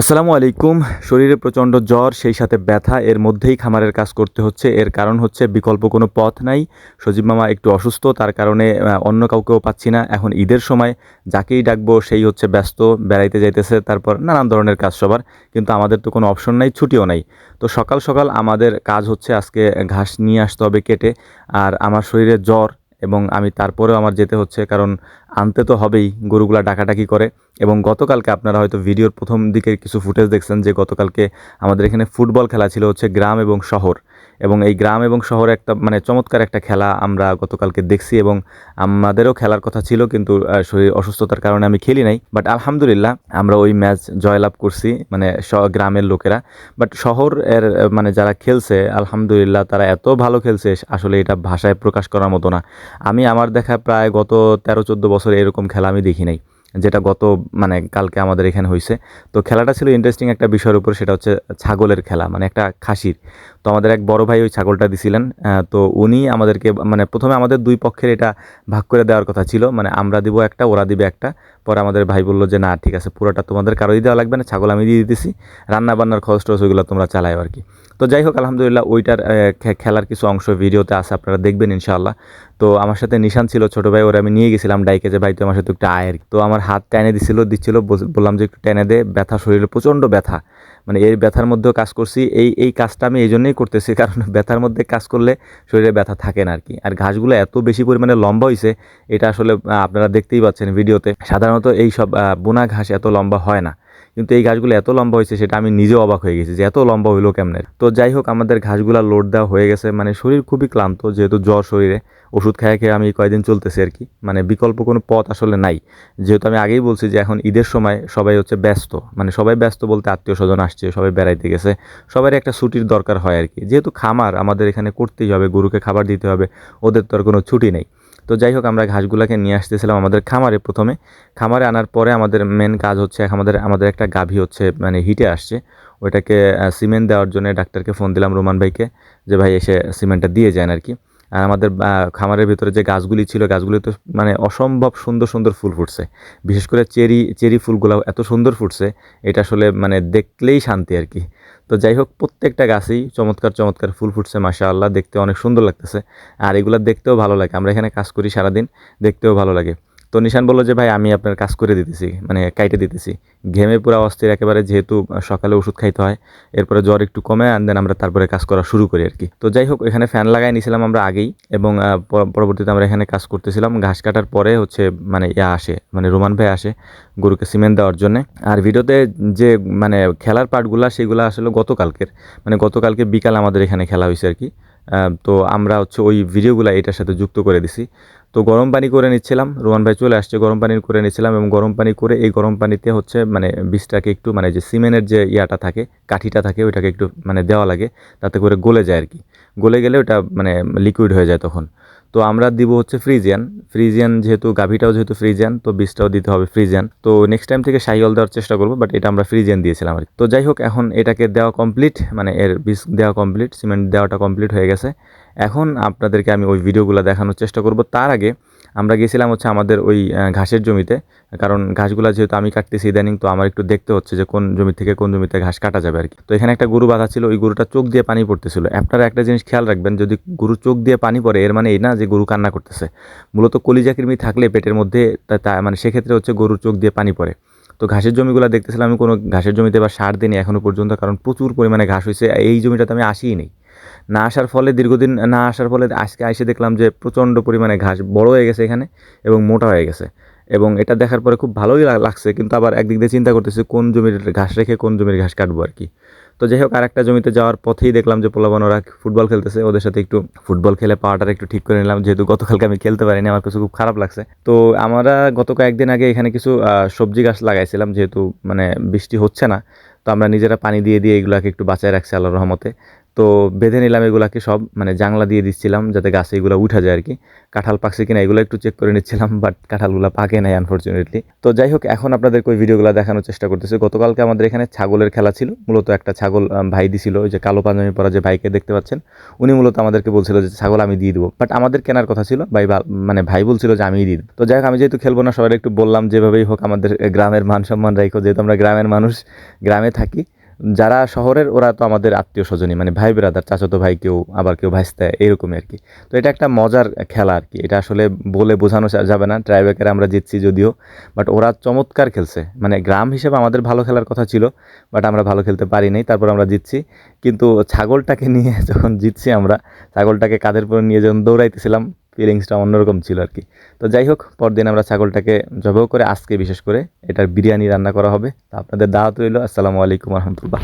আসসালামু আলাইকুম। শরীরে প্রচণ্ড জ্বর, সেই সাথে ব্যথা, এর মধ্যেই খামারের কাজ করতে হচ্ছে। এর কারণ হচ্ছে বিকল্প কোনো পথ নাই। সজীব মামা একটু অসুস্থ, তার কারণে অন্য কাউকেও পাচ্ছি না। এখন ঈদের সময়, যাকেই ডাকবো, সেই হচ্ছে ব্যস্ত, বেড়াইতে যাইতেছে, তারপর নানান ধরনের কাজ সবার। কিন্তু আমাদের তো কোনো অপশন নাই, ছুটিও নাই। তো সকাল সকাল আমাদের কাজ হচ্ছে আজকে ঘাস নিয়ে আসতে হবে কেটে। আর আমার শরীরে জ্বর এবং আমি তারপরেও আমার যেতে হচ্ছে, কারণ আনতে তো হবেই, গরুগুলা ডাকাডাকি করে। এবং গতকালকে আপনারা হয়তো ভিডিওর প্রথম দিকের কিছু ফুটেজ দেখছেন যে গতকালকে আমাদের এখানে ফুটবল খেলা ছিল হচ্ছে গ্রাম এবং শহর। এবং এই গ্রাম এবং শহরে একটা মানে চমৎকার একটা খেলা আমরা গতকালকে দেখছি এবং আমাদেরও খেলার কথা ছিল কিন্তু শরীর অসুস্থতার কারণে আমি খেলি নাই। বাট আলহামদুলিল্লাহ আমরা ওই ম্যাচ জয়লাভ করছি মানে গ্রামের লোকেরা। বাট শহর এর মানে যারা খেলছে, আলহামদুলিল্লাহ তারা এত ভালো খেলছে, আসলে এটা ভাষায় প্রকাশ করার মতো না। আমি, আমার দেখা প্রায় গত তেরো চোদ্দ বছর এরকম খেলা আমি দেখি নাই। যেটা গত মানে কালকে আমাদের এখানে হয়েছে তো খেলাটা ছিল ইন্টারেস্টিং একটা বিষয়ের উপর, সেটা হচ্ছে ছাগলের খেলা মানে একটা খাসির। তো আমাদের এক বড় ভাই ওই ছাগলটা দিছিলেন তো উনি আমাদেরকে মানে প্রথমে আমাদের দুই পক্ষের এটা ভাগ করে দেওয়ার কথা ছিল মানে আমরা দিব একটা, ওরা দিবে একটা। পরে আমাদের ভাই বলল যে, না, ঠিক আছে, পুরোটা তোমাদের কারোই দেওয়া লাগবে না, ছাগল আমি দিয়ে দিতেছি রান্না বান্নার খরচ টরচ ওইগুলো তোমরা চালাও আর কি। তো যাই হোক, আলহামদুলিল্লাহ ওইটার খেলার কিছু অংশ ভিডিওতে আছে, আপনারা দেখবেন ইনশাআল্লাহ। তো আমার সাথে নিশান ছিল, ছোট ভাই, ওরা আমি নিয়ে গেছিলাম ডাইকে যে, ভাই তো আমার সাথে একটু আয়ের তো আমার হাত টেনে দিছিল, দিচ্ছিল বললাম যে, একটু টেনে দে, ব্যথা শরীরে প্রচণ্ড ব্যথা। মানে এই ব্যথার মধ্যেও কাজ করছি, এই এই কাজটা আমি এই জন্যই করতেছি, কারণ ব্যথার মধ্যে কাজ করলে শরীরে ব্যথা থাকে না আর কি আর ঘাসগুলো এত বেশি পরিমাণে লম্বা হয়েছে এটা আসলে আপনারা দেখতেই পাচ্ছেন ভিডিওতে। সাধারণত এই সব বোনা ঘাস এত লম্বা হয় না। কিন্তু এই ঘাসগুলো এত লম্বা হয়েছে, সেটা আমি নিজেও অবাক হয়ে গেছি যে এত লম্বা হইল কেমনে? তো যাই হোক, আমাদের ঘাসগুলা লোড দেওয়া হয়ে গেছে। মানে শরীর খুবই ক্লান্ত, যেহেতু জ্বর শরীরে। ওষুধ খেয়ে খেয়ে আমি কয়েকদিন চলতেছি আর কি। মানে বিকল্প কোনো পথ আসলে নাই। যেহেতু আমি আগেই বলছি যে এখন ঈদের সময় সবাই হচ্ছে ব্যস্ত। মানে সবাই ব্যস্ত বলতে আত্মীয় স্বজন আসছে, সবাই বেড়াইতে গেছে। সবারই একটা ছুটির দরকার হয় আর কি। যেহেতু খামার, আমাদের এখানে করতেই হবে, গরুকে খাবার দিতে হবে। ওদের তো আর কোনো ছুটি নেই। তো যাই হোক, আমরা ঘাসগুলোকে নিয়ে আসতেছিলাম আমাদের খামারে প্রথমে। খামারে আনার পরে আমাদের মেন কাজ হচ্ছে আমাদের আমাদের একটা গাভী হচ্ছে মানে হিটে আসছে। ওইটাকে সিমেন্ট দেওয়ার জন্য ডাক্তারকে ফোন দিলাম রোমান ভাইকে যে ভাই এসে সিমেন্টটা দিয়ে যান আর কি। আর আমাদের খামারের ভিতরে যে গাছগুলি ছিল, গাছগুলি তো মানে অসম্ভব সুন্দর সুন্দর ফুল ফুটছে। বিশেষ করে চেরি চেরি ফুলগুলো এত সুন্দর ফুটছে, এটা আসলে মানে দেখলেই শান্তি আর কি। তো যাই হোক, প্রত্যেকটা গাছই চমৎকার চমৎকার ফুল ফুটছে মাসা আল্লাহ দেখতে অনেক সুন্দর লাগতেছে। আর এগুলো দেখতেও ভালো লাগে। আমরা এখানে কাজ করি সারাদিন। দেখতেও ভালো লাগে। তো নিশান বলল যে, ভাই, আমি আপনার কাজ করে দিতেছি মানে কাইটে দিতেছি। ঘেমে পুরো অস্থির, একেবারে যেহেতু সকালে ওষুধ খাইতে হয়, এরপরে জ্বর একটু কমে আন দেন আমরা তারপরে কাজ করা শুরু করি আর কি। তো যাই হোক, এখানে ফ্যান লাগাই নিয়েছিলাম আমরা আগেই, এবং পরবর্তীতে আমরা এখানে কাজ করতেছিলাম। ঘাস কাটার পরে হচ্ছে মানে ইয়া আসে মানে রোমান ভাই আসে গরুকে সিমেন্ট দেওয়ার জন্য। আর ভিডিওতে যে মানে খেলার পার্টগুলো সেগুলো আসলে গতকালকের মানে গতকালকে বিকাল আমাদের এখানে খেলা হয়েছে আর কি। তো আমরা হচ্ছে ওই ভিডিওগুলো এটার সাথে যুক্ত করে দিছি। তো গরম পানি করে নিচ্ছিলাম। রোহান ভাই চলে আসছে, গরম পানি করে নিচ্ছিলাম এবং গরম পানি করে এই গরম পানিতে হচ্ছে মানে বীজটাকে একটু মানে যে সিমেন্টের যে ইয়াটা থাকে, কাঠিটা থাকে, ওইটাকে একটু মানে দেওয়া লাগে। তাতে করে গলে যায় আর কি গলে গেলে ওটা মানে লিকুইড হয়ে যায় তখন। তো আমরা দিব হচ্ছে ফ্রিজিয়ান। ফ্রিজিয়ান যেহেতু, গাভিটাও যেহেতু ফ্রিজিয়ান, তো বীজটাও দিতে হবে ফ্রিজিয়ান। তো নেক্সট টাইম থেকে সাইল দেওয়ার চেষ্টা করব বাট এটা আমরা ফ্রিজিয়ান দিয়েছিলাম আর তো যাই হোক, এখন এটাকে দেওয়া কমপ্লিট মানে এর বীজ দেওয়া কমপ্লিট সিমেন্ট দেওয়াটা কমপ্লিট হয়ে গেছে। এখন আপনাদেরকে আমি ওই ভিডিওগুলো দেখানোর চেষ্টা করব। তার আগে আমরা গেছিলাম হচ্ছে আমাদের ওই ঘাসের জমিতে। কারণ ঘাসগুলো যেহেতু আমি কাটতেছি ইদানিং, তো আমার একটু দেখতে হচ্ছে যে কোন জমি থেকে কোন জমিতে ঘাস কাটা যাবে আর কি। তো এখানে একটা গরু বাঁধা ছিল, ওই গরুটা চোখ দিয়ে পানি পড়তেছিল। আপনারা একটা জিনিস খেয়াল রাখবেন, যদি গরু চোখ দিয়ে পানি পড়ে, এর মানে এই না যে গরু কান্না করতেছে। মূলত কলিজা কৃমি থাকলে পেটের মধ্যে তা মানে সেক্ষেত্রে হচ্ছে গরুর চোখ দিয়ে পানি পড়ে। তো ঘাসের জমিগুলো দেখতেছিলাম আমি কোনো ঘাসের জমিতে বা সার দিইনি এখনও পর্যন্ত, কারণ প্রচুর পরিমাণে ঘাস হয়েছে এই জমিটাতে আমি আসিই নেই। না আসার ফলে দীর্ঘদিন, না আসার ফলে আজকে এসে দেখলাম যে প্রচণ্ড পরিমাণে ঘাস বড় হয়ে গেছে এখানে এবং মোটা হয়ে গেছে। এবং এটা দেখার পরে খুব ভালোই লাগছে, কিন্তু আবার একদিক দিয়ে চিন্তা করতেছি কোন জমির ঘাস রেখে কোন জমির ঘাস কাটবো আর কি। তো যাই হোক, আরেকটা জমিতে যাওয়ার পথেই দেখলাম যে পোলাবান ওরা ফুটবল খেলতেছে, ওদের সাথে একটু ফুটবল খেলে পাওয়াটা একটু ঠিক করে নিলাম, যেহেতু গতকালকে আমি খেলতে পারিনি, আমার কাছে খুব খারাপ লাগছে। তো আমরা গত কয়েকদিন আগে এখানে কিছু সবজি গাছ লাগাইছিলাম, যেহেতু মানে বৃষ্টি হচ্ছে না, তো আমরা নিজেরা পানি দিয়ে দিয়ে এগুলাকে একটু বাঁচায় রাখছি আল্লাহর রহমতে। তো বেঁধে নিলাম এগুলাকে সব মানে জাংলা দিয়ে দিচ্ছিলাম যাতে গাছে এগুলো উঠা যায় আর কি। কাঁঠাল পাকছে কিনা এগুলো একটু চেক করে নিচ্ছিলাম বাট কাঁঠালগুলো পাকে নাই আনফর্চুনেটলি তো যাই হোক, এখন আপনাদের ওই ভিডিওগুলো দেখানোর চেষ্টা করতেছি। গতকালকে আমাদের এখানে ছাগলের খেলা ছিল। মূলত একটা ছাগল ভাই দিছিল, ওই যে কালো পাঞ্জামি পরা যে ভাইকে দেখতে পাচ্ছেন, উনি মূলত আমাদেরকে বলছিল যে ছাগল আমি দিয়ে দেবো। বাট আমাদের কেনার কথা ছিল, ভাই মানে ভাই বলছিল যে আমিই দিয়ে দেবো। তো যাই হোক, আমি যেহেতু খেলব না সবাই একটু বললাম যেভাবেই হোক আমাদের গ্রামের মান সম্মান রাখো যেহেতু আমরা গ্রামের মানুষ, গ্রামে থাকি যারা শহরের, ওরা তো আমাদের আত্মীয় স্বজনই মানে ভাই বেরাদার চাচাতো ভাই কেউ, আবার কেউ ভাইস্তা এরকমই আর কি। তো এটা একটা মজার খেলা আর কি। এটা আসলে বলে বোঝানো যাবে না ট্রাইবেকারে আমরা জিতছি যদিও বাট ওরা চমৎকার খেলছে। মানে গ্রাম হিসেবে আমাদের ভালো খেলার কথা ছিল বাট আমরা ভালো খেলতে পারি নাই, তারপর আমরা জিতছি। কিন্তু ছাগলটাকে নিয়ে যখন জিতছি আমরা, ছাগলটাকে কাঁধের উপর নিয়ে যখন দৌড়াইতেছিলাম ফিলিংসটা অন্যরকম ছিল আর কি তো যাই হোক, পরদিন আমরা ছাগলটাকে জবাই করে আজকে বিশেষ করে এটার বিরিয়ানি রান্না করা হবে। তো আপনাদের দাওয়াত রইল, আসসালামু আলাইকুম রহমতুল্লাহ।